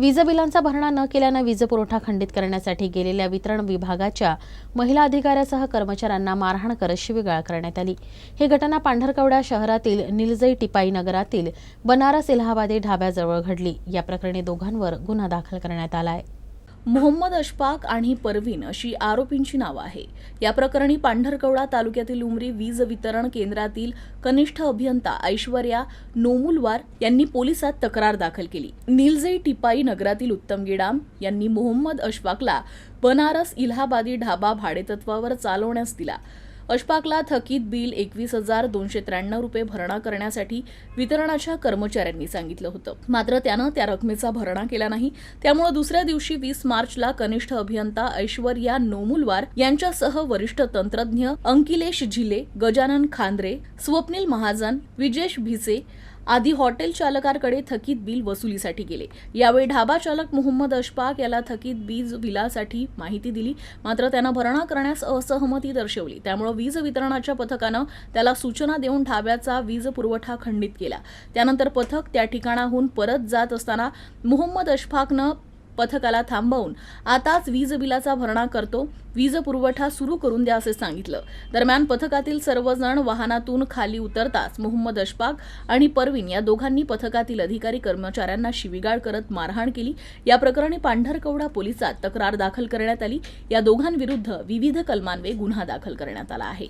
वीज बिलांचा भरणा न केल्यानं वीज पुरवठा खंडित करण्यासाठी गेलेल्या वितरण विभागाच्या महिला अधिकाऱ्यासह कर्मचाऱ्यांना मारहाण करत शिवीगाळ करण्यात आली. ही घटना पांढरकवडा शहरातील निलजई टिपाई नगरातील बनारस इलाहाबादी ढाब्याजवळ घडली. या प्रकरणी दोघांवर गुन्हा दाखल करण्यात आला आहे. मोहम्मद अशफाक आणि परवीन अशी आरोपींची नावं आहे. या प्रकरणी पांढरकवडा तालुक्यातील उमरी वीज वितरण केंद्रातील कनिष्ठ अभियंता ऐश्वर्या नोमुलवार यांनी पोलिसात तक्रार दाखल केली. निलजई टिपाई नगरातील उत्तम गिडाम यांनी मोहम्मद अशफाकला बनारस इलाहाबादी ढाबा भाडेतत्वावर चालवण्यास दिला. अशफाकला थकीत बिल एकवीस हजार दोनशे त्र्याण्णव रुपये भरणा करण्यासाठी वितरणाच्या कर्मचाऱ्यांनी सांगितलं होतं. मात्र त्यानं त्या रकमेचा भरणा केला नाही. त्यामुळे दुसऱ्या दिवशी वीस मार्चला कनिष्ठ अभियंता ऐश्वर्या नोमुलवार यांच्यासह वरिष्ठ तंत्रज्ञ अंकिलेश झिले गजानन खांद्रे स्वप्नील महाजन विजेश भिसे आधी हॉटेल चालकाकडे थकीत बिल वसुलीसाठी गेले. यावेळी ढाबा चालक मोहम्मद अशफाक याला थकीत वीज बिलासाठी माहिती दिली. मात्र त्यानं भरणा करण्यास असहमती दर्शवली. त्यामुळे वीज वितरणाच्या पथकानं त्याला सूचना देऊन ढाब्याचा वीज पुरवठा खंडित केला. त्यानंतर पथक त्या ठिकाणाहून परत जात असताना मोहम्मद अशफाकनं पथकाला थांबवून आताच वीज बिलाचा भरणा करतो वीज पुरवठा सुरू करून द्या असे सांगितलं. दरम्यान पथकातील सर्वजण वाहनातून खाली उतरताच मोहम्मद अशफाक आणि परवीन या दोघांनी पथकातील अधिकारी कर्मचाऱ्यांना शिवीगाळ करत मारहाण केली. या प्रकरणी पांढरकवडा पोलिसात तक्रार दाखल करण्यात आली. या दोघांविरुद्ध विविध कलमान्वये गुन्हा दाखल करण्यात आला आहे.